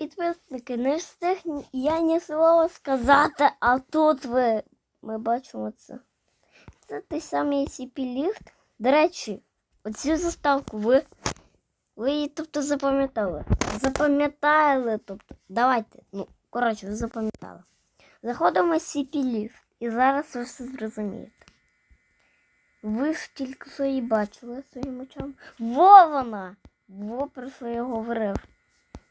підписники, не встиг я ні слова сказати, а тут ви. Ми бачимо це. Це той самий SCP ліфт. До речі, оцю заставку ви. Ви її тобто запам'ятали. Запам'ятали, тобто. Давайте. Ну, коротше, ви запам'ятали. Заходимо в SCP ліфт. І зараз ви все зрозумієте. Ви ж тільки що бачили своїм очам. Во вона! Во про що я говорив.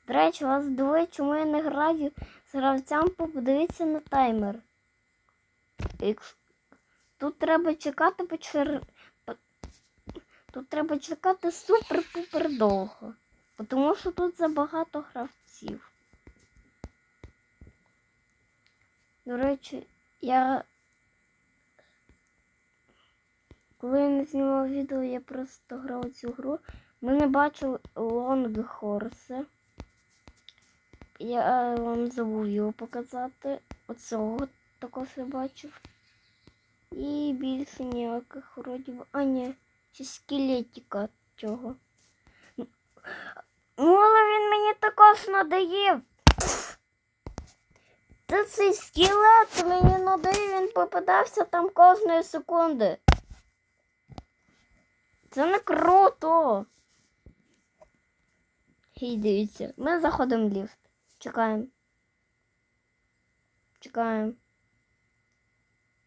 До речі, вас двоє, чому я не граю з гравцям, подивіться на таймер. Тут треба чекати по чер... Тут треба чекати супер-пупер довго. Тому що тут забагато гравців. До речі, я. Коли я не знімав відео, я просто грав цю гру. Ми не бачили Лонгхорса. Я е, вам забув його показати. Оцього також я бачив. І більше ніяких вроді. А, ні, чи скелетика цього. Ну, він мені також надоїв. Та цей скелет мені надоїв, він попадався там кожної секунди. Це не круто. Гей, дивіться, ми заходимо в ліфт. Чекаємо. Чекаємо.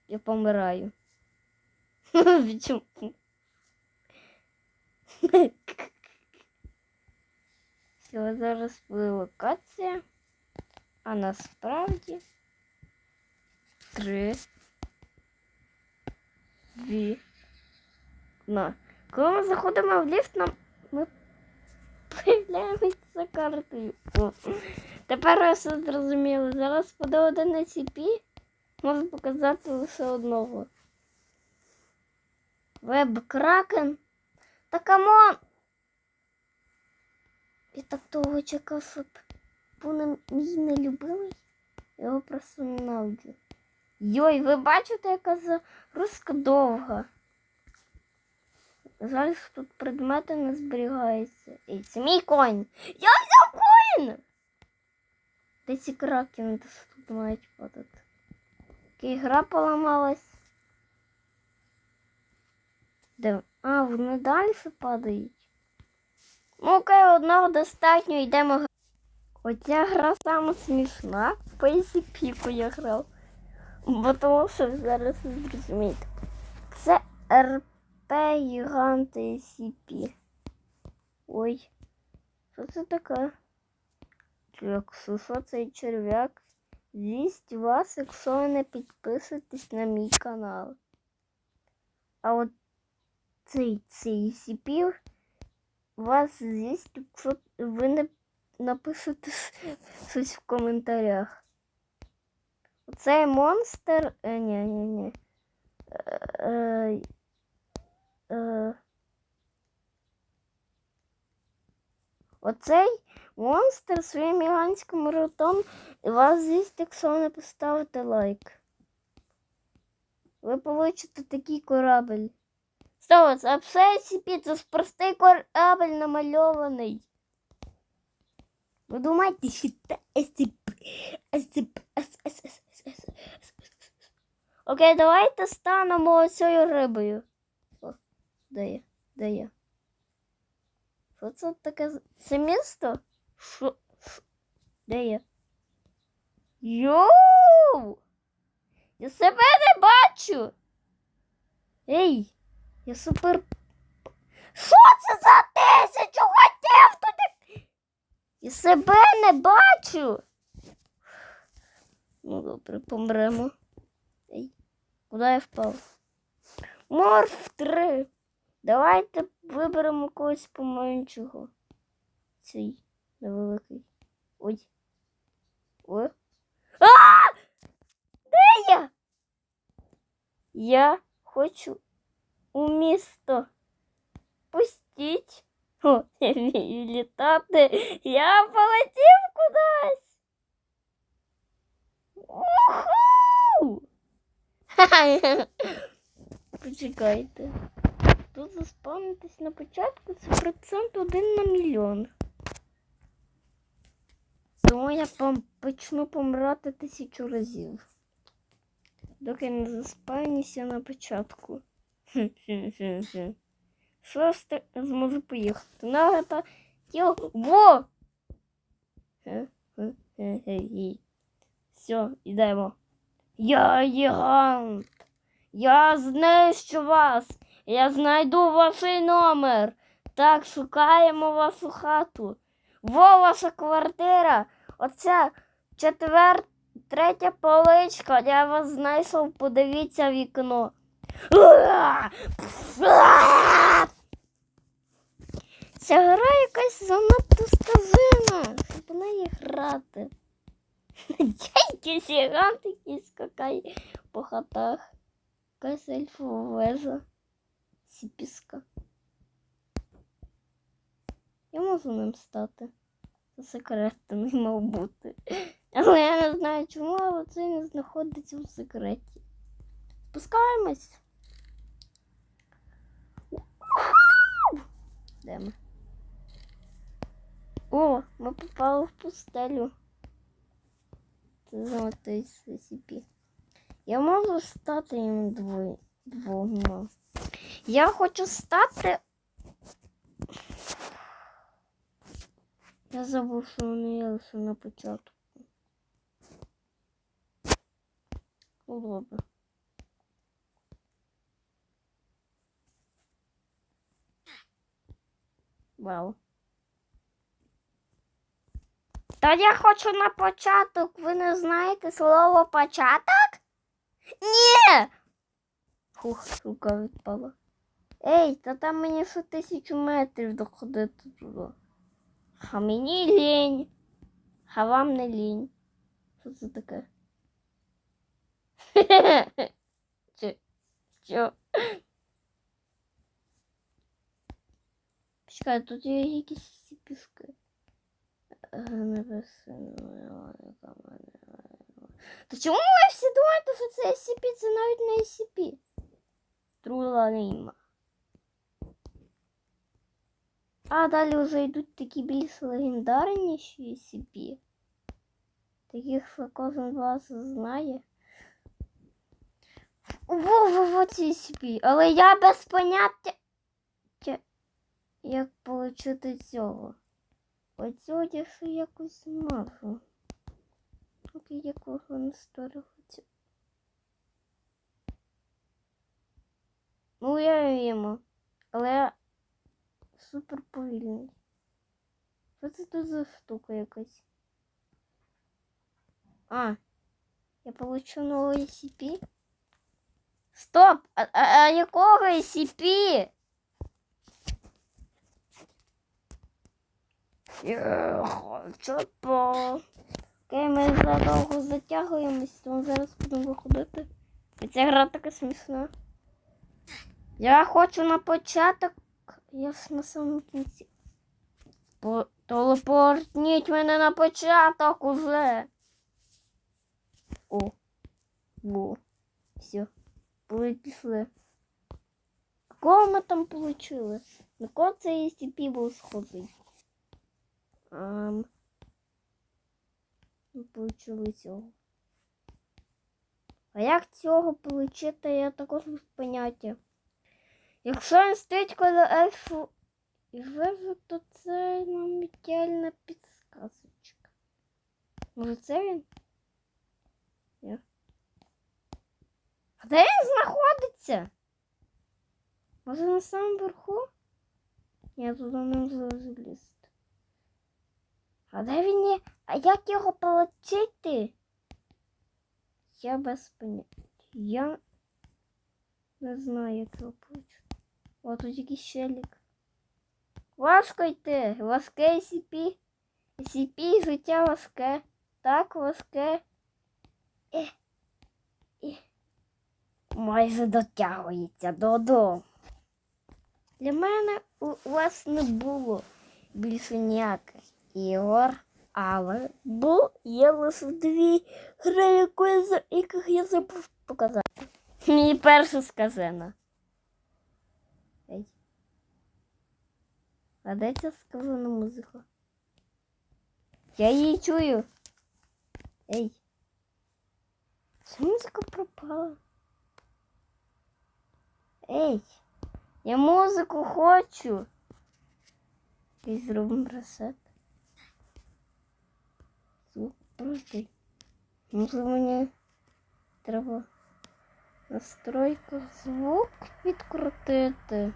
Я помираю. Все, зараз локація. А насправді три. Дві. На. Коли ми заходимо в ліфт, нам ми появляємося за картою. Тепер ви все зрозуміли. Зараз по 11 пі можу показати лише одного. Веб Кракен. Та камон! Я так довго чекав, щоб був мій нелюбимий. Я його просто ненавиджу. Йой, ви бачите, яка загрузка довга. Жаль, що тут предмети не зберігаються. Ей, це мій конь. Я взяв коін! Де ці кракени то що тут мають падати? Окей, гра поламалась. Де? А, вони далі падають. Ну, окей, одного достатньо, йдемо. гра- Оця гра саме смішна. По SCP я грав. Бо тому що зараз зрозумієте. Це РП Гіганти SCP. Ой. Що це таке? Якщо що цей черв'як з'їсть вас, якщо ви не підписуєтесь на мій канал. А от цей цей SCP вас з'їсть, якщо ви не напишете щось в коментарях. Оцей монстр. Е, ні, ні, ні. Е, е, е, Оцей монстр своїм гігантським ротом вас з'їсть, якщо не поставите лайк. Ви получите такий корабль. Що це SCP, це ж простий корабль намальований. Ви думаєте, що це. Окей, давайте станемо цією рибою. О, де я? Де я? Що це таке? Це місто? Що? Що? Де я? Йоу! Я себе не бачу! Ей! Я супер. Що це за тисячу хотів туди? Я себе не бачу. Ну добре, помремо. Ей, куди я впав? Морф 3. Давайте виберемо когось поменшого. Цей невеликий. Ой. Ой. А! Де я? Я хочу у місто. Пустіть. О, я вмію літати. Я полетів кудись. Уху! Почекайте. Тут заспавнитись на початку це процент один на мільйон. Тому я почну помирати тисячу разів. Доки не заспавнюся на початку. Що я вста- зможу поїхати? Нагата тіло. Во! Все, йдемо. Я гігант. Я знищу вас. Я знайду ваш номер. Так, шукаємо вашу хату. Во ваша квартира. Оця четвер... третя поличка. Я вас знайшов, подивіться вікно. Ця гра якась занадто сказина, щоб в неї грати. Якийсь гігант якийсь скакає по хатах. Якась ельфова вежа. Сіпіска. Я можу ним стати. Секретний мав бути. Але я не знаю чому, але це не знаходиться у секреті. Спускаємось. Де ми? О, ми попали в пустелю. Це золотий SCP. Я можу стати їм двома. Я хочу стати. Я забув, що вони є лише на початку. Ну, добре. Вау. Та я хочу на початок. Ви не знаєте слово початок? Ні. Хух, рука відпала. Ей, та там мені ще тисячу метрів доходити туди. А мені лінь. А вам не лінь. Що це таке? Чи, що? Чекай, тут є якісь піски. То чому ви всі думаєте, що це SCP? Це навіть не SCP. Трула нейма. А далі вже йдуть такі більш легендарніші SCP. Таких, що кожен вас знає. Во-во-во ці SCP. Але я без поняття, як отримати цього. Оцього я ще якось зможу. Поки якого не створювати. Ну, уявімо. Але я супер повільний. Що це тут за штука якась? А, я получу новий SCP? Стоп! А, а, а якого SCP? Я хочу. Окей, ми задовго затягуємось, тому зараз будемо виходити. Ця гра така смішна. Я хочу на початок. Я ж на самому кінці. По... Телепортніть мене на початок уже. О. Во. Все. Пішли. Кого ми там получили? На кого цей SCP був схожий? Ам... Ми получили цього. А як цього получити, я також без поняття. Якщо він стоїть коло ельфу і вежу, то це нам ідеальна підсказочка. Може це він? Ні. А де він знаходиться? Може на самому верху? Я туди не можу залізти. А де він є? А як його отримати? Я без поняття. Я не знаю, як його отримати. О, тут якийсь щелік. Важко йти. Важке SCP. SCP, життя важке. Так, важке. Е. Е. Майже дотягується додому. Для мене у вас не було більше ніяких ігор, але бо є лише дві гри, якої за- яких я забув показати. Мені перша сказана. Ей. А де ця сказана? Я її чую. Ей. Ця музика пропала. Ей. Я музику хочу. І зробимо ресет. Звук простий. Може мені треба в настройках звук відкрутити.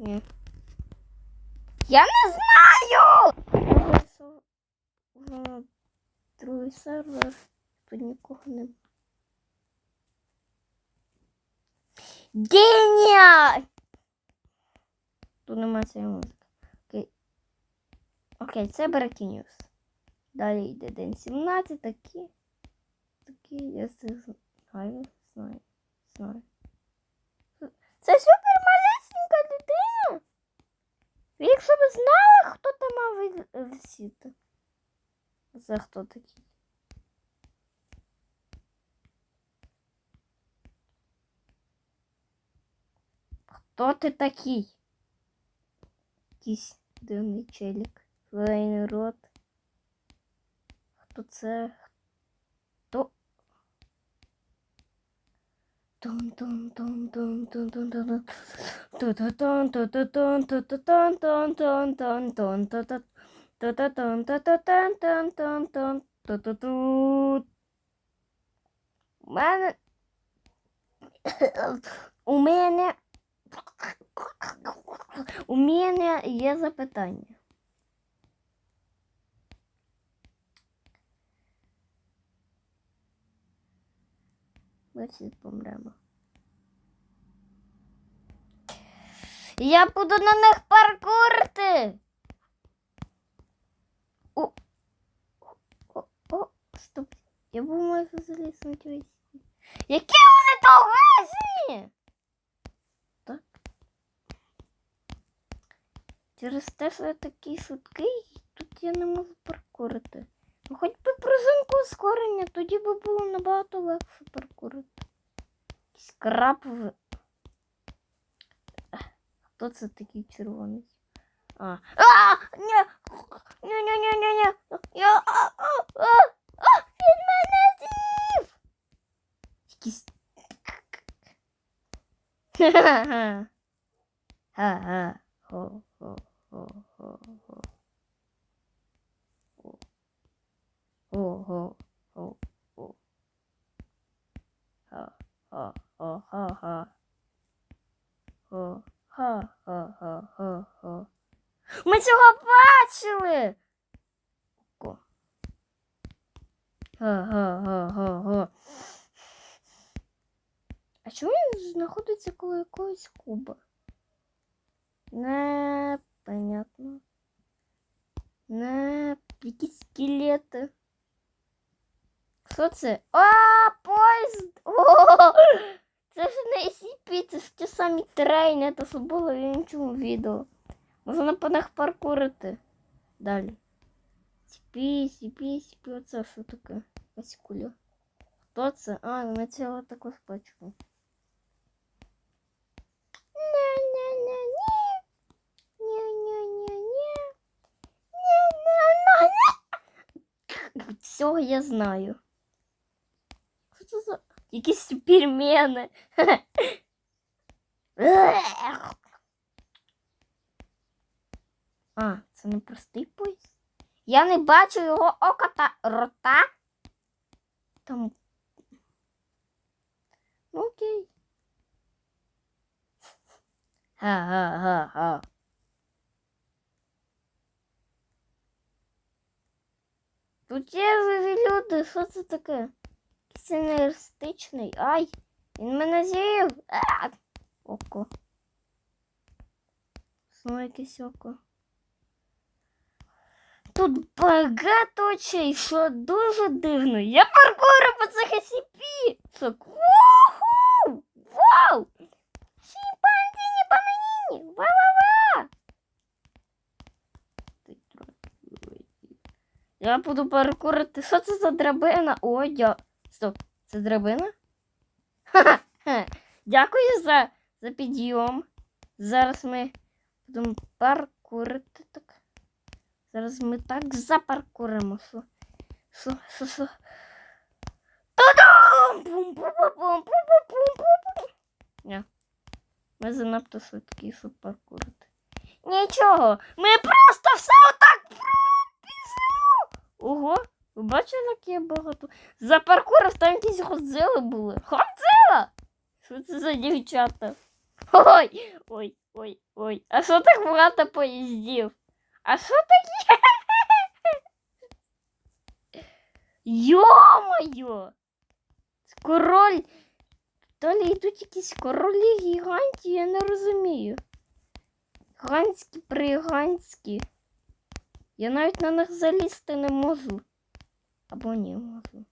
Ні. Я не знаю! Зайшов другий сервер, тут нікого не. Генія! Тут немає цієї музики. Окей. Окей, це News. Далі йде день 17, такі. Такі, я це знаю, знаю, знаю. Це супер малесенька людина. Ви якщо б знали, хто там мав від- висіти. Це хто такий? Хто ти такий? Якийсь дивний челік. Зелений рот. Хто це? У мене у мене у мене є запитання. Ми всі помремо. Я буду на них паркурити. О, о, о, стоп. Я був майже заліз на цю Які вони довезені? Так. Через те, що я такий шуткий, тут я не можу паркурити. Ну, хоч би пружинку ускорення, тоді би було набагато легше паркурити. В... Хто це такий червоний? А, а, ні, ні, ні, ні, ні, ні. Я, а, а, а, а, він мене з'їв. Якийсь... Ха-ха-ха. Ха-ха. Хо, Хо, хо, хо. Ха, ха, ха, ха, ха. Хо, ха, ха, ха, ха, ха. Ми цього бачили. Ко. Га-га-га-га-га. А чому він знаходиться коло якогось куба? Не якісь скелети. Що це? А, поїзд! О! Це ж не SCP, це ж ті самі трейни, то що було в іншому відео. Можна по них паркурити. Далі. Сіпі, сіпі, сіпі, оце що таке? Якась куля. Хто це? А, також бачимо. Ня-ня-ня-ні. Ня-ня-ня-ні. Всього я знаю. Це за якісь супермени? А, це не простий поїзд. Я не бачу його ока та рота. Там. Ну, окей. Ха-ха-ха-ха. Тут є живі люди, що це таке? Енергетичний. Ай! Він мене з'їв. Око. Знову якесь око. Тут багато очей, що дуже дивно. Я паркурю по цих SCP. Вуху! Вау! По мені! Ва-ва-ва! Я буду паркурити. Що це за драбина? О, дя... Це драбина? Ха-ха. Дякую за, за підйом. Зараз ми будемо паркурити. так. Зараз ми так запаркуримо. Ні. Ми занадто швидкі, щоб паркурити. Нічого, ми просто все отак пробіжимо. Ого, ви бачили, як я багато. За паркурив там якісь ходзили були. Ходзила? Що це за дівчата? Ой, ой, ой, ой. А що так багато поїздів? А що таке? Йо-моє! Король. Далі йдуть якісь королі гігантів, я не розумію. Гігантські пригантські. Я навіть на них залізти не можу. Або ні можу.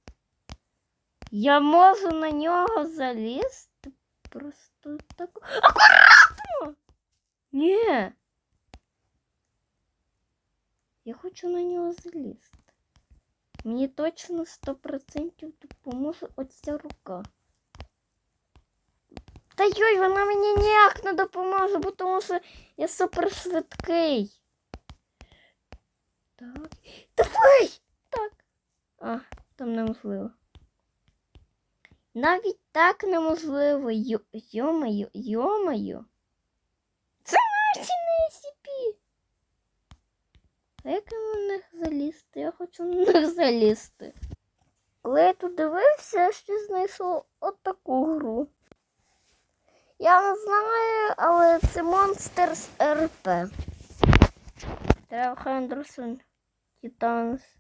Я можу на нього залізти. Просто так. Акуратно! Ні. Я хочу на нього залізти. Мені точно 100% допоможе оця рука. Та йой, вона мені ніяк не допоможе, бо тому що я супер швидкий. Так. Давай! А, там неможливо. Навіть так неможливо. Йо- Йо-моє, йо-моє. Це наші на SCP. А як на них залізти? Я хочу на них залізти. Коли я тут дивився, я ще знайшов отаку гру. Я не знаю, але це Monsters RP. Трев Хендерсон, Титанс.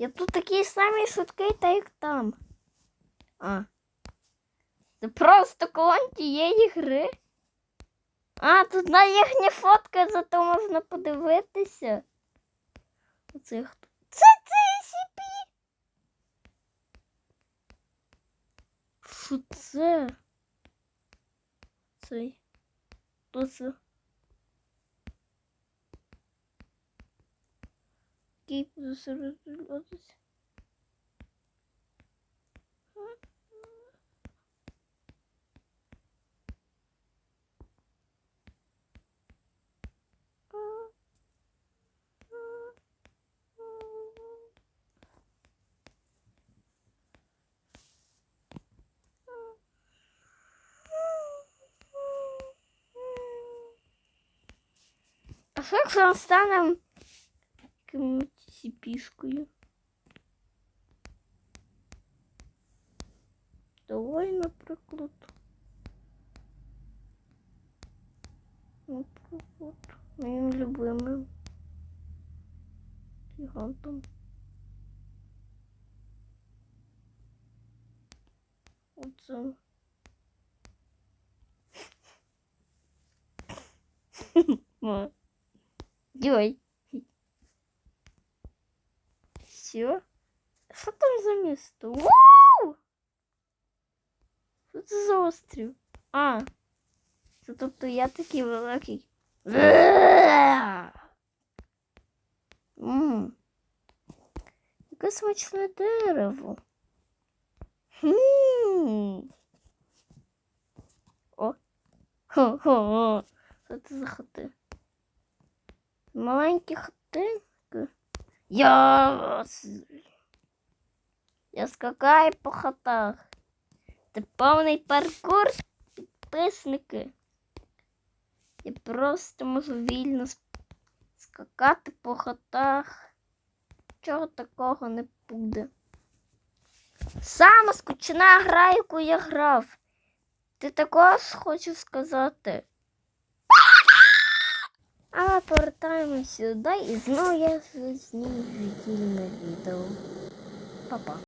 Я тут такий самий швидкий, та як там. А. Це просто клон тієї гри. А, тут на їхня фотка, зато можна подивитися. Оце хто? Це це SCP! Що це? Цей. Хто це? Який зосереджуватися? А що якщо ми станемо якимось сіпішкою? Давай, наприклад. Наприклад, моїм любимим гігантом. Оце. Ма. Все. Що там за місто? Вау! Що це за острів? А. Це тобто я такий великий. Ммм. Яке дерево. Хм. О. Хо-хо. Що це за хати? Маленькі хатинки. Я... Я скакаю по хатах. Це повний паркур, підписники. Я просто можу вільно скакати по хатах. Чого такого не буде. Сама скучна гра, яку я грав. Ти також хочу сказати. А повертаємось сюди і знову я зніму на відео. Па-па.